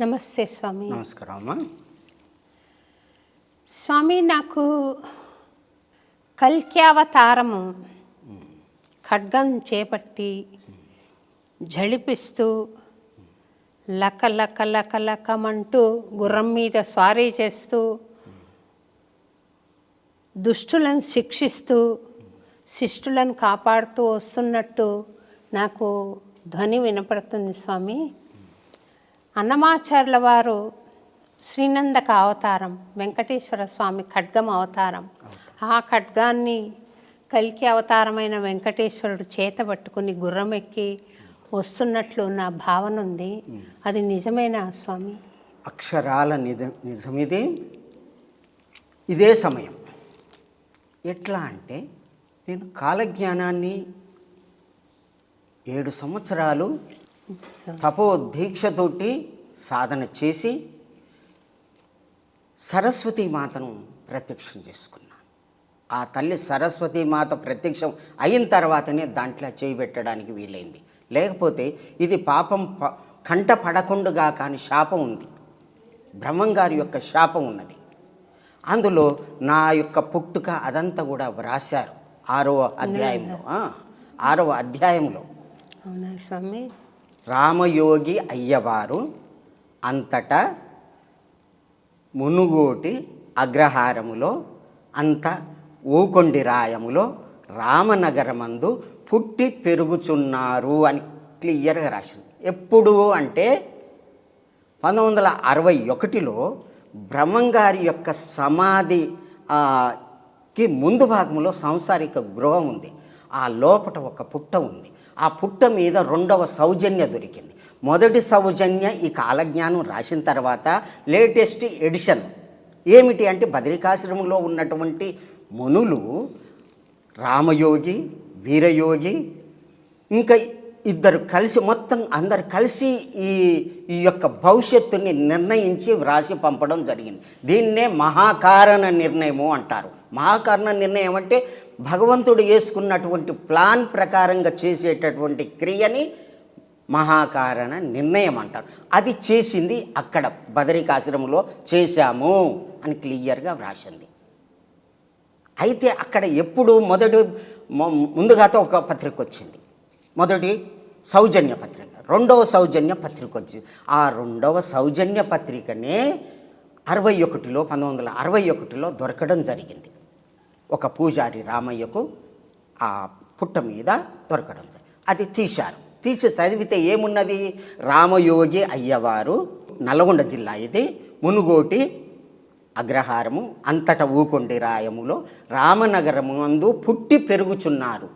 నమస్తే స్వామి. నమస్కారం అమ్మా స్వామి నాకు కల్క్యావతారము ఖడ్గం చేపట్టి జడిపిస్తూ లక లక లక లకమంటూ గుర్రం మీద స్వారీ చేస్తూ దుష్టులను శిక్షిస్తూ శిష్టులను కాపాడుతూ వస్తున్నట్టు నాకు ధ్వని వినపడుతుంది స్వామి. అన్నమాచార్యుల వారు శ్రీనందక అవతారం వెంకటేశ్వర స్వామి ఖడ్గం అవతారం. ఆ ఖడ్గాన్ని కలికి అవతారమైన వెంకటేశ్వరుడు చేత పట్టుకుని గుర్రం ఎక్కి వస్తున్నట్లు నా భావన ఉంది. అది నిజమేనా స్వామి? అక్షరాల నిజ నిజమిది ఇదే సమయం. ఎట్లా అంటే నేను కాలజ్ఞానాన్ని ఏడు సంవత్సరాలు తపో దీక్షతోటి సాధన చేసి సరస్వతీ మాతను ప్రత్యక్షం చేసుకున్నాను. ఆ తల్లి సరస్వతీ మాత ప్రత్యక్షం అయిన తర్వాతనే దాంట్లో చేయి పెట్టడానికి వీలైంది. లేకపోతే ఇది పాపం ప కంట పడకుండగా కానీ శాపం ఉంది. బ్రహ్మంగారి యొక్క శాపం ఉన్నది. అందులో నా యొక్క పుట్టుక అదంతా కూడా వ్రాశారు. ఆరో అధ్యాయంలో. ఆరవ అధ్యాయంలో. అవునా స్వామి? రామయోగి అయ్యవారు అంతటా మునుగోటి అగ్రహారములో అంత ఊకొండి రాయములో రామనగరమందు పుట్టి పెరుగుచున్నారు అని క్లియర్గా రాసింది. ఎప్పుడు అంటే పంతొమ్మిది వందల అరవై ఒకటిలో బ్రహ్మంగారి యొక్క సమాధికి ముందు భాగంలో సంసారిక గృహం ఉంది. ఆ లోపట ఒక పుట్ట ఉంది. ఆ పుట్ట మీద రెండవ సౌజన్య దొరికింది. మొదటి సౌజన్య ఈ కాలజ్ఞానం రాసిన తర్వాత లేటెస్ట్ ఎడిషన్. ఏమిటి అంటే బద్రికాశ్రమంలో ఉన్నటువంటి మునులు రామయోగి వీరయోగి ఇంకా ఇద్దరు కలిసి మొత్తం అందరు కలిసి ఈ ఈ యొక్క భవిష్యత్తుని నిర్ణయించి వ్రాసి పంపడం జరిగింది. దీన్నే మహాకారణ నిర్ణయము అంటారు. మహాకారణ నిర్ణయం అంటే భగవంతుడు వేసుకున్నటువంటి ప్లాన్ ప్రకారంగా చేసేటటువంటి క్రియని మహాకారణ నిర్ణయం అంటారు. అది చేసింది అక్కడ బదరికాశ్రమంలో చేశాము అని క్లియర్గా వ్రాసింది. అయితే అక్కడ ఎప్పుడు మొదటి ముందుగాతో ఒక పత్రిక వచ్చింది. మొదటి సౌజన్య పత్రిక. రెండవ సౌజన్య పత్రిక వచ్చింది ఆ రెండవ సౌజన్య పత్రికనే అరవై ఒకటిలో పంతొమ్మిది వందల అరవై ఒకటిలో దొరకడం జరిగింది. ఒక పూజారి రామయ్యకు ఆ పుట్ట మీద దొరకడం జరిగింది అది తీశారు. తీసి చదివితే ఏమున్నది? రామయోగి అయ్యవారు నల్గొండ జిల్లా ఇది మునుగోటి అగ్రహారము అంతట ఊకొండి రాయములో రామనగరము అందు పుట్టి పెరుగుచున్నారు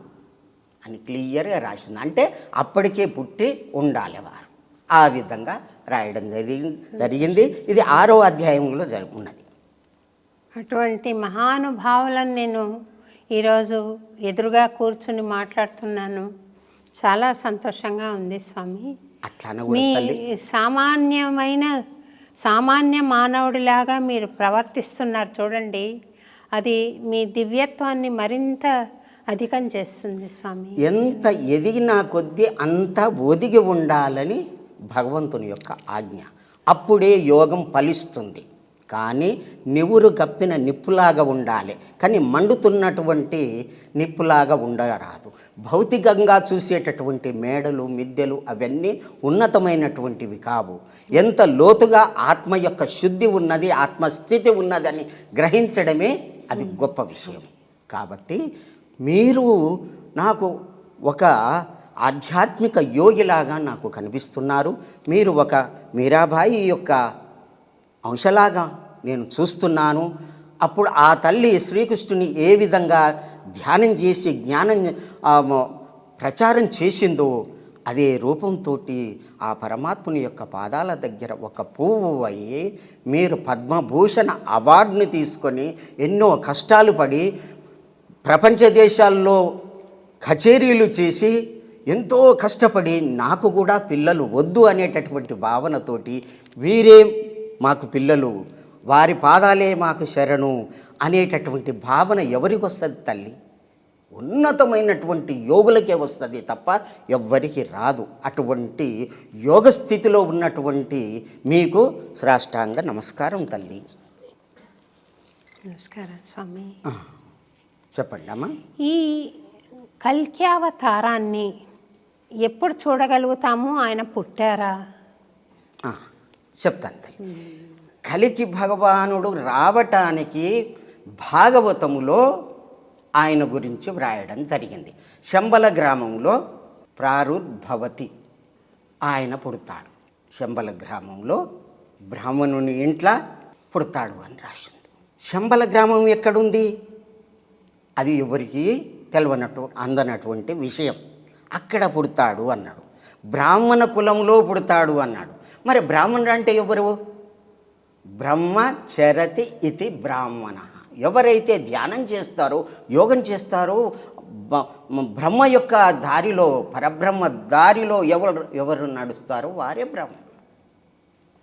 అని క్లియర్గా రాసింది. అంటే అప్పటికే పుట్టి ఉండాలి వారు ఆ విధంగా రాయడం జరిగి జరిగింది. ఇది ఆరో అధ్యాయంలో జరుగున్నది అటువంటి మహానుభావులను నేను ఈరోజు ఎదురుగా కూర్చుని మాట్లాడుతున్నాను. చాలా సంతోషంగా ఉంది స్వామి. మీ సామాన్యమైన సామాన్య మానవుడిలాగా మీరు ప్రవర్తిస్తున్నారు చూడండి. అది మీ దివ్యత్వాన్ని మరింత అధికం చేస్తుంది స్వామి. ఎంత ఎదిగినా కొద్దీ అంత ఒదిగి ఉండాలని భగవంతుని యొక్క ఆజ్ఞ. అప్పుడే యోగం ఫలిస్తుంది. కానీ నివురు గప్పిన నిప్పులాగా ఉండాలి. కానీ మండుతున్నటువంటి నిప్పులాగా ఉండరాదు. భౌతికంగా చూసేటటువంటి మేడలు మిద్దెలు అవన్నీ ఉన్నతమైనటువంటివి కావు. ఎంత లోతుగా ఆత్మ యొక్క శుద్ధి ఉన్నది ఆత్మస్థితి ఉన్నదని గ్రహించడమే అది గొప్ప విషయం. కాబట్టి మీరు నాకు ఒక ఆధ్యాత్మిక యోగిలాగా నాకు కనిపిస్తున్నారు. మీరు ఒక మీరాబాయి యొక్క అంశలాగా నేను చూస్తున్నాను. అప్పుడు ఆ తల్లి శ్రీకృష్ణుని ఏ విధంగా ధ్యానం చేసి జ్ఞానం ప్రచారం చేసిందో అదే రూపంతో ఆ పరమాత్ముని యొక్క పాదాల దగ్గర ఒక పువ్వు అయ్యి మీరు పద్మభూషణ అవార్డుని తీసుకొని ఎన్నో కష్టాలు పడి ప్రపంచ దేశాల్లో కచేరీలు చేసి ఎంతో కష్టపడి నాకు కూడా పిల్లలు వద్దు అనేటటువంటి భావనతోటి వీరే మాకు పిల్లలు వారి పాదాలే మాకు శరణు అనేటటువంటి భావన ఎవరికి వస్తుంది తల్లి? ఉన్నతమైనటువంటి యోగులకే వస్తుంది తప్ప ఎవ్వరికి రాదు. అటువంటి యోగ స్థితిలో ఉన్నటువంటి మీకు శ్రాష్టాంగ నమస్కారం తల్లి. నమస్కారం స్వామి. చెప్పండి అమ్మా. ఈ కల్క్యావతారాన్ని ఎప్పుడు చూడగలుగుతాము? ఆయన పుట్టారా? చెప్తాను తల్లి కలికి భగవానుడు రావటానికి భాగవతములో ఆయన గురించి వ్రాయడం జరిగింది. శంబల గ్రామంలో ప్రారుర్భవతి ఆయన పుడతాడు. శంబల గ్రామంలో బ్రాహ్మణుని ఇంట్లో పుడతాడు అని రాసింది. శంబల గ్రామం ఎక్కడుంది? అది ఎవరికి తెలవనట్టు అందనటువంటి విషయం. అక్కడ పుడతాడు అన్నాడు. బ్రాహ్మణ కులంలో పుడతాడు అన్నాడు. మరి బ్రాహ్మణుడు అంటే ఎవరు? బ్రహ్మ చరతి ఇది బ్రాహ్మణ. ఎవరైతే ధ్యానం చేస్తారో యోగం చేస్తారో బ్రహ్మ యొక్క దారిలో పరబ్రహ్మ దారిలో ఎవరు ఎవరు నడుస్తారో వారే బ్రాహ్మణులు.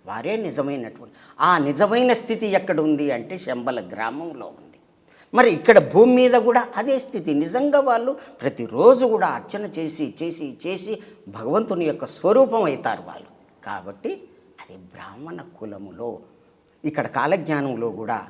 వారే నిజమైనటువంటి ఆ నిజమైన స్థితి ఎక్కడ ఉంది అంటే శంబల గ్రామంలో ఉంది. మరి ఇక్కడ భూమి మీద కూడా అదే స్థితి. నిజంగా వాళ్ళు ప్రతిరోజు కూడా అర్చన చేసి చేసి చేసి భగవంతుని యొక్క స్వరూపం అవుతారు వాళ్ళు. కాబట్టి అది బ్రాహ్మణ కులములో ఇక్కడ కాలజ్ఞానంలో కూడా.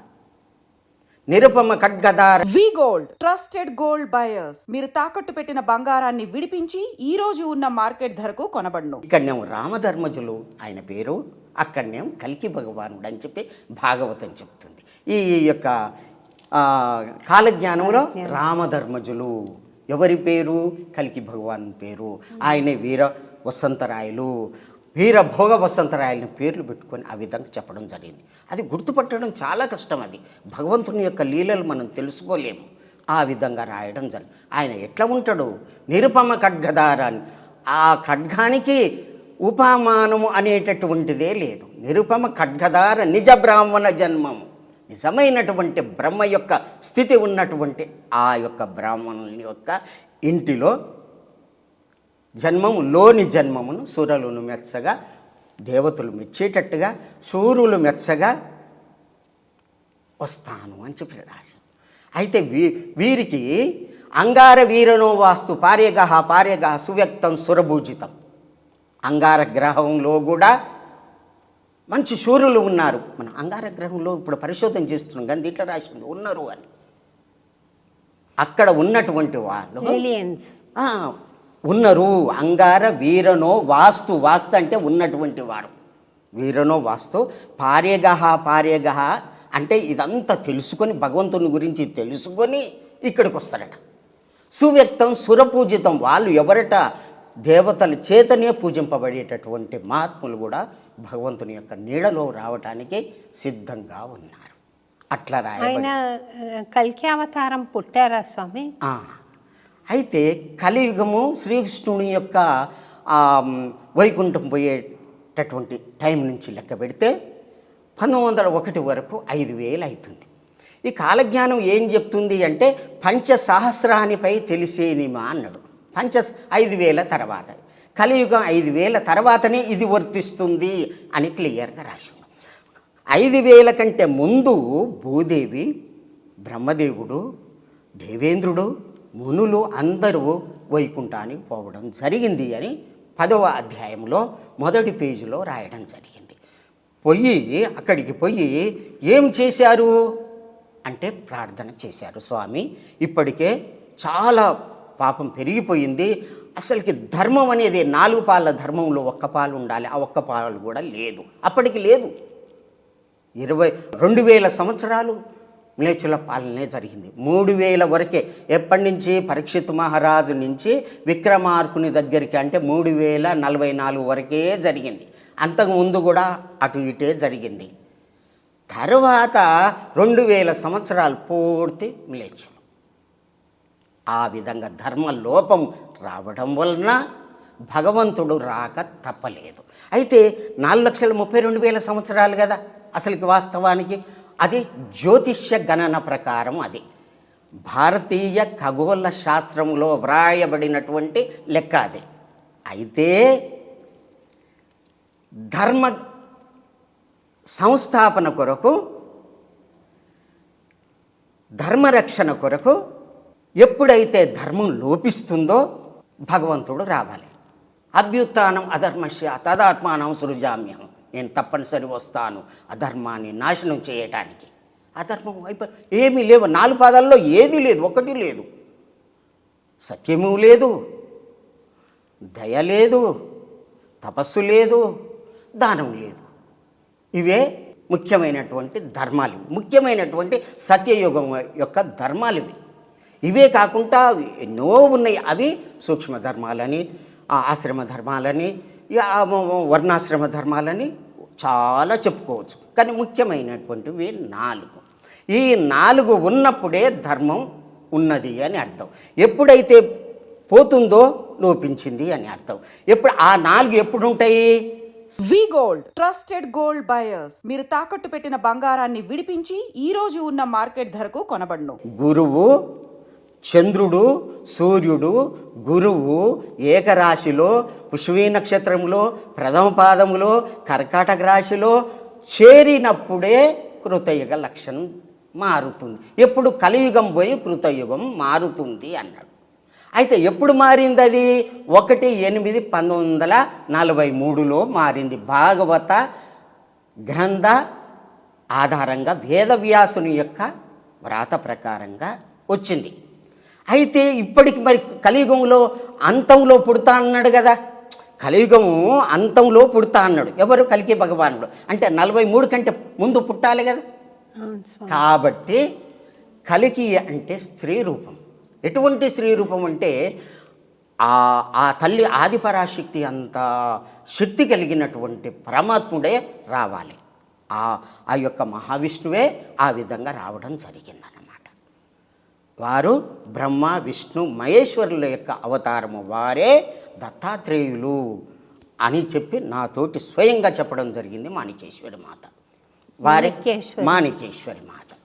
నిరుపమ ఖడ్గదార V gold trusted gold buyers. మీరు తాకట్టు పెట్టిన బంగారాన్ని విడిపించి ఈ రోజు ఉన్న మార్కెట్ ధరకు కొనబడును. ఇక్కడనేమో రామధర్మజులు ఆయన పేరు అక్కడనేమో కలికి భగవానుడు అని చెప్పి భాగవతం చెప్తుంది. ఈ యొక్క ఆ, కాలజ్ఞానంలో రామధర్మజులు. ఎవరి పేరు? కలికి భగవాన్ పేరు. ఆయనే వీర వసంతరాయలు. వీర భోగ వసంతరాయలని పేర్లు పెట్టుకొని ఆ విధంగా చెప్పడం జరిగింది. అది గుర్తుపట్టడం చాలా కష్టం అది. భగవంతుని యొక్క లీలలు మనం తెలుసుకోలేము. ఆ విధంగా రాయడం జరిగింది ఆయన ఎట్లా ఉంటాడు? నిరుపమ ఖడ్గదారాన్ని ఆ ఖడ్గానికి ఉపమానము అనేటటువంటిదే లేదు. నిరుపమ ఖడ్గదార నిజ బ్రాహ్మణ జన్మము. నిజమైనటువంటి బ్రహ్మ యొక్క స్థితి ఉన్నటువంటి ఆ యొక్క బ్రాహ్మణుని యొక్క ఇంటిలో జన్మము లోని జన్మమును సూరలును మెచ్చగా దేవతలు మెచ్చేటట్టుగా సూర్యులు మెచ్చగా వస్తాను అని చెప్పి రాశారు అయితే వీ వీరికి అంగార వీరనో వాస్తు పార్యగహ పార్యగహ సువ్యక్తం సురభూజితం. అంగార గ్రహంలో కూడా మంచి సూర్యులు ఉన్నారు. మన అంగార గ్రహంలో ఇప్పుడు పరిశోధన చేస్తున్నాం కానీ దీంట్లో రాసింది ఉన్నారు అని. అక్కడ ఉన్నటువంటి వాళ్ళు ఉన్నరు. అంగార వీరనో వాస్తు. వాస్తు అంటే ఉన్నటువంటి వారు వీరనో వాస్తు. పార్యగహ పార్యగహ అంటే ఇదంతా తెలుసుకొని భగవంతుని గురించి తెలుసుకొని ఇక్కడికి వస్తారట సువ్యక్తం సురపూజితం వాళ్ళు ఎవరట? దేవతల చేతనే పూజింపబడేటటువంటి మహాత్ములు కూడా భగవంతుని యొక్క నీడలో రావటానికి సిద్ధంగా ఉన్నారు. అట్లా ఆయన ఆ, కల్కి అవతారం పుట్టారా స్వామి? అయితే కలియుగము శ్రీకృష్ణుని యొక్క వైకుంఠం పోయేటటువంటి టైం నుంచి లెక్క పెడితే పంతొమ్మిది వందల ఒకటి వరకు ఐదు వేలు అవుతుంది ఈ కాలజ్ఞానం ఏం చెప్తుంది అంటే పంచ సహస్రానిపై తెలిసేనిమా అన్నాడు. పంచ ఐదు వేల తర్వాత. కలియుగం ఐదు వేల తర్వాతనే ఇది వర్తిస్తుంది అని క్లియర్గా రాసి ఐదు వేల కంటే ముందు భూదేవి బ్రహ్మదేవుడు దేవేంద్రుడు మునులు అందరూ వైకుంఠానికి పోవడం జరిగింది అని పదవ అధ్యాయంలో మొదటి పేజీలో రాయడం జరిగింది. పోయి అక్కడికి పోయి ఏం చేశారు? అంటే ప్రార్థన చేశారు. స్వామి ఇప్పటికే చాలా పాపం పెరిగిపోయింది. అసలుకి ధర్మం అనేది నాలుగు పాల ధర్మంలో ఒక్క పాలు ఉండాలి. ఆ ఒక్క పాలు కూడా లేదు. అప్పటికి లేదు. ఇరవై రెండు వేల సంవత్సరాలు మ్లేచ్చుల పాలనే జరిగింది. మూడు వేల వరకే ఎప్పటి నుంచి పరీక్షిత్ మహారాజు నుంచి విక్రమార్కుని దగ్గరికి అంటే మూడు వేల నలభై నాలుగు వరకే జరిగింది. అంతకు ముందు కూడా అటు ఇటే జరిగింది. తర్వాత రెండు వేల సంవత్సరాలు పూర్తి మ్లేచ్చులు ఆ విధంగా ధర్మ లోపం రావడం వలన భగవంతుడు రాక తప్పలేదు. అయితే నాలుగు లక్షల ముప్పై రెండు వేల సంవత్సరాలు కదా అసలుకి వాస్తవానికి. అది జ్యోతిష్య గణన ప్రకారం అది. భారతీయ ఖగోళ శాస్త్రంలో వ్రాయబడినటువంటి లెక్క అది. అయితే ధర్మ సంస్థాపన కొరకు ధర్మరక్షణ కొరకు ఎప్పుడైతే ధర్మం లోపిస్తుందో భగవంతుడు రావాలి. అభ్యుత్థానం అధర్మస్య తదాత్మానం సృజామ్యం నేను తప్పనిసరి వస్తాను. అధర్మాన్ని నాశనం చేయటానికి. అధర్మం అయిపో ఏమీ లేవు. నాలుగు పాదాల్లో ఏది లేదు. ఒకటి లేదు. సత్యము లేదు. దయ లేదు. తపస్సు లేదు. దానం లేదు. ఇవే ముఖ్యమైనటువంటి ధర్మాలు. ముఖ్యమైనటువంటి సత్యయుగం యొక్క ధర్మాలు ఇవి. ఇవే కాకుండా ఎన్నో ఉన్నాయి. అవి సూక్ష్మ ధర్మాలని ఆ ఆశ్రమ ధర్మాలని వర్ణాశ్రమ ధర్మాలని చాలా చెప్పుకోవచ్చు. కానీ ముఖ్యమైనటువంటివి నాలుగు. ఈ నాలుగు ఉన్నప్పుడే ధర్మం ఉన్నది అని అర్థం. ఎప్పుడైతే పోతుందో లోపించింది అని అర్థం. ఎప్పుడు ఆ నాలుగు ఎప్పుడు ఉంటాయి V gold trusted gold buyers. మీరు తాకట్టు పెట్టిన బంగారాన్ని విడిపించి ఈ రోజు ఉన్న మార్కెట్ ధరకు కొనబడును. గురువు చంద్రుడు సూర్యుడు గురువు ఏకరాశిలో పుష్వీ నక్షత్రంలో ప్రథమ పాదములో కర్కాటక రాశిలో చేరినప్పుడే కృతయుగ లక్షణం మారుతుంది. ఎప్పుడు కలియుగం పోయి కృతయుగం మారుతుంది అన్నాడు. అయితే ఎప్పుడు మారింది అది? ఒకటి ఎనిమిది పంతొమ్మిది వందల నలభై మూడులో మారింది. భాగవత గ్రంథ ఆధారంగా వేదవ్యాసుని యొక్క వ్రాత ప్రకారంగా వచ్చింది. అయితే ఇప్పటికి మరి కలియుగంలో అంతంలో పుడతా అన్నాడు కదా. కలియుగము అంతంలో పుడతా అన్నాడు. ఎవరు? కలికి భగవానుడు. అంటే నలభై మూడు కంటే ముందు పుట్టాలి కదా. కాబట్టి కలికి అంటే స్త్రీ రూపం. ఎటువంటి స్త్రీ రూపం అంటే ఆ ఆ తల్లి ఆదిపరాశక్తి అంత శక్తి కలిగినటువంటి పరమాత్ముడే రావాలి. ఆ ఆ యొక్క మహావిష్ణువే ఆ విధంగా రావడం జరిగిందన్నమాట. వారు బ్రహ్మ విష్ణు మహేశ్వరుల యొక్క అవతారము. వారే దత్తాత్రేయులు అని చెప్పి నాతోటి స్వయంగా చెప్పడం జరిగింది మాణికేశ్వరి మాత. వారి. మాణికేశ్వరి. మాత.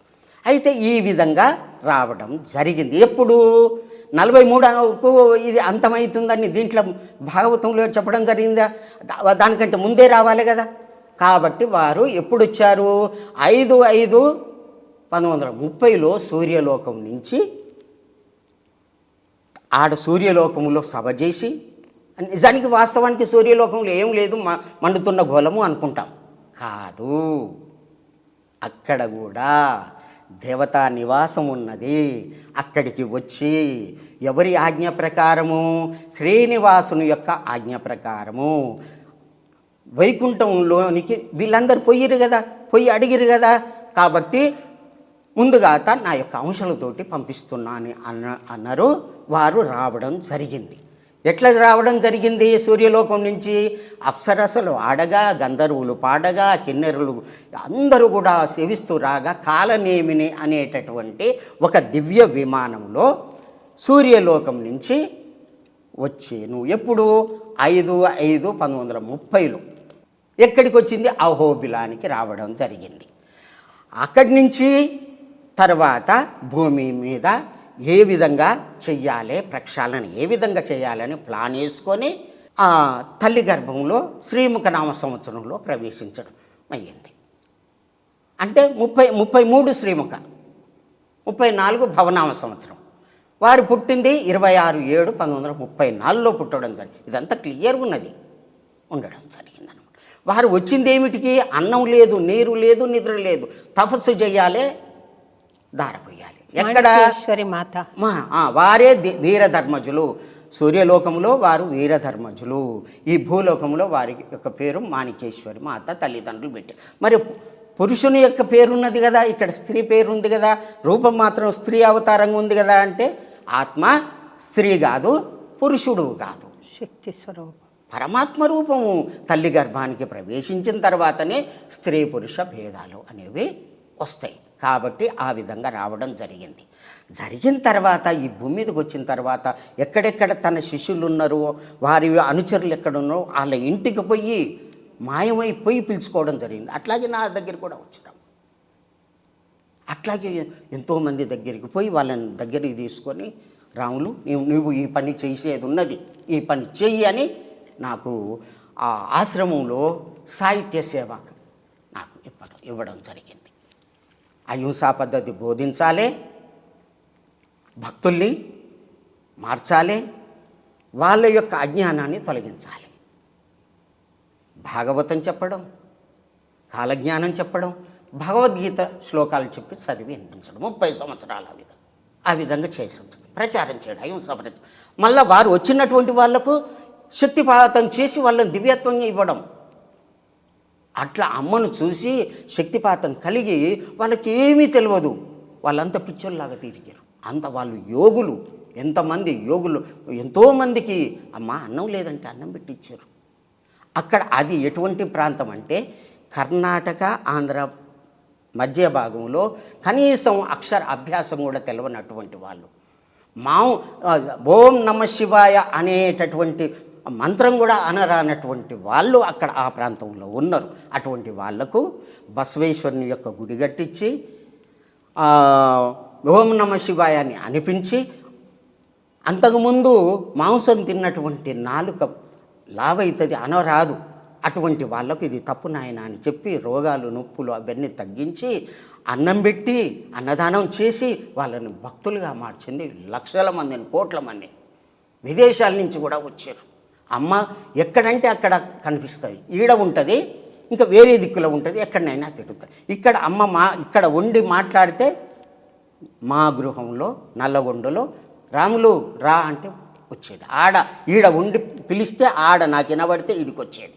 అయితే ఈ విధంగా రావడం జరిగింది. ఎప్పుడు? నలభై మూడుకు ఇది అంతమవుతుందని దీంట్లో భాగవతంలో చెప్పడం జరిగిందా? దానికంటే ముందే రావాలి కదా. కాబట్టి వారు ఎప్పుడు వచ్చారు ఐదు ఐదు పంతొమ్మిది వందల ముప్పైలో సూర్యలోకం నుంచి ఆడ సూర్యలోకంలో సభ చేసి నిజానికి వాస్తవానికి సూర్యలోకంలో ఏం లేదు మ- మండుతున్న గోళము అనుకుంటాం. కాదు. అక్కడ కూడా దేవతా నివాసం ఉన్నది. అక్కడికి వచ్చి ఎవరి ఆజ్ఞ ప్రకారము? శ్రీనివాసుని యొక్క ఆజ్ఞ ప్రకారము. వైకుంఠంలోనికి వీళ్ళందరూ పోయిరు కదా? పోయి అడిగిరు కదా? కాబట్టి ముందుగా తా నా యొక్క అంశాలతోటి పంపిస్తున్నాను అన్న అన్నారు. వారు రావడం జరిగింది. ఎట్లా రావడం జరిగింది? సూర్యలోకం నుంచి అప్సరసలు ఆడగా గంధర్వులు పాడగా కిన్నెరులు అందరూ కూడా సేవిస్తూ రాగా కాలనేమిని అనేటటువంటి ఒక దివ్య విమానంలో సూర్యలోకం నుంచి వచ్చేను. ఎప్పుడు? ఐదు ఐదు పంతొమ్మిది వందల ముప్పైలో. ఎక్కడికి వచ్చింది అహోబిలానికి రావడం జరిగింది. అక్కడి నుంచి తర్వాత భూమి మీద ఏ విధంగా చెయ్యాలి ప్రక్షాళన ఏ విధంగా చేయాలని ప్లాన్ వేసుకొని ఆ తల్లి గర్భంలో శ్రీముఖనామ సంవత్సరంలో ప్రవేశించడం అయ్యింది. అంటే ముప్పై ముప్పై మూడు శ్రీముఖ ముప్పై నాలుగు భవనామ సంవత్సరం. వారు పుట్టింది ఇరవై ఆరు ఏడు పంతొమ్మిది వందల ముప్పై నాలుగులో పుట్టడం జరిగింది. ఇదంతా క్లియర్ ఉన్నది. ఉండడం జరిగిందనమాట వారు వచ్చింది ఏమిటికి? అన్నం లేదు నీరు లేదు నిద్ర లేదు. తపస్సు చేయాలి దారపోయాలి. ఎక్కడ? మాత. వారే ది- వీరధర్మజులు. సూర్యలోకములో వారు వీరధర్మజులు. ఈ భూలోకములో వారి యొక్క పేరు మాణికేశ్వరి మాత తల్లిదండ్రులు పెట్టారు. మరి పురుషుని యొక్క పేరున్నది కదా ఇక్కడ స్త్రీ పేరు ఉంది కదా రూపం మాత్రం స్త్రీ అవతారంగా ఉంది కదా అంటే ఆత్మ స్త్రీ కాదు పురుషుడు కాదు. శక్తి స్వరూపం. పరమాత్మ రూపము. తల్లి గర్భానికి ప్రవేశించిన తర్వాతనే స్త్రీ పురుష భేదాలు అనేవి వస్తాయి. కాబట్టి ఆ విధంగా రావడం జరిగింది. జరిగిన తర్వాత ఈ భూమి మీదకి వచ్చిన తర్వాత ఎక్కడెక్కడ తన శిష్యులు ఉన్నారో వారి అనుచరులు ఎక్కడున్నారో వాళ్ళ ఇంటికి పోయి మాయమైపోయి పిలుచుకోవడం జరిగింది. అట్లాగే నా దగ్గర కూడా వచ్చినాం. అట్లాగే ఎంతోమంది దగ్గరికి పోయి వాళ్ళని దగ్గరికి తీసుకొని రాములు నీవు నువ్వు ఈ పని చేసేది ఉన్నది ఈ పని చెయ్యి అని నాకు ఆ ఆశ్రమంలో సాహిత్య సేవ నాకు ఇవ్వడం ఇవ్వడం జరిగింది. అహింసా పద్ధతి బోధించాలి భక్తుల్ని మార్చాలి వాళ్ళ యొక్క అజ్ఞానాన్ని తొలగించాలి. భాగవతం చెప్పడం కాలజ్ఞానం చెప్పడం భగవద్గీత శ్లోకాలు చెప్పి చదివి వినిపించడం ముప్పై సంవత్సరాలు ఆ విధంగా ఆ విధంగా చేసి ఉంటుంది. ప్రచారం చేయడం అహింస ప్రచారం. మళ్ళీ వారు వచ్చినటువంటి వాళ్ళకు శక్తిపాతం చేసి వాళ్ళని దివ్యత్వం ఇవ్వడం. అట్లా అమ్మను చూసి శక్తిపాతం కలిగి వాళ్ళకి ఏమీ తెలియదు వాళ్ళంతా పిచ్చోళ్ళలాగా తిరిగారు. అంత వాళ్ళు యోగులు. ఎంతమంది యోగులు? ఎంతోమందికి అమ్మ అన్నం లేదంటే అన్నం పెట్టించారు అక్కడ అది ఎటువంటి ప్రాంతం అంటే కర్ణాటక ఆంధ్ర మధ్య భాగంలో కనీసం అక్షర అభ్యాసం కూడా తెలియనటువంటి వాళ్ళు. మా ఓం నమ శివాయ అనేటటువంటి మంత్రం కూడా అనరానటువంటి వాళ్ళు అక్కడ ఆ ప్రాంతంలో ఉన్నారు. అటువంటి వాళ్ళకు బసవేశ్వరుని యొక్క గుడి కట్టించి ఓం నమ శివాయ అని అనిపించి అంతకుముందు మాంసం తిన్నటువంటి నాలుక లావైతుంది అనరాదు. అటువంటి వాళ్ళకు ఇది తప్పు నాయన అని చెప్పి రోగాలు నొప్పులు అవన్నీ తగ్గించి అన్నం పెట్టి అన్నదానం చేసి వాళ్ళని భక్తులుగా మార్చింది లక్షల మందిని కోట్ల మంది. విదేశాల నుంచి కూడా వచ్చారు. అమ్మ ఎక్కడంటే అక్కడ కనిపిస్తుంది ఈడ ఉంటుంది ఇంకా వేరే దిక్కులో ఉంటుంది ఎక్కడనైనా తిరుగుతుంది ఇక్కడ అమ్మ మా ఇక్కడ ఉండి మాట్లాడితే మా గృహంలో నల్లగొండలో రాములు రా అంటే వచ్చేది. ఆడ ఈడ ఉండి పిలిస్తే ఆడ నాకు వినబడితే ఈడికి వచ్చేది.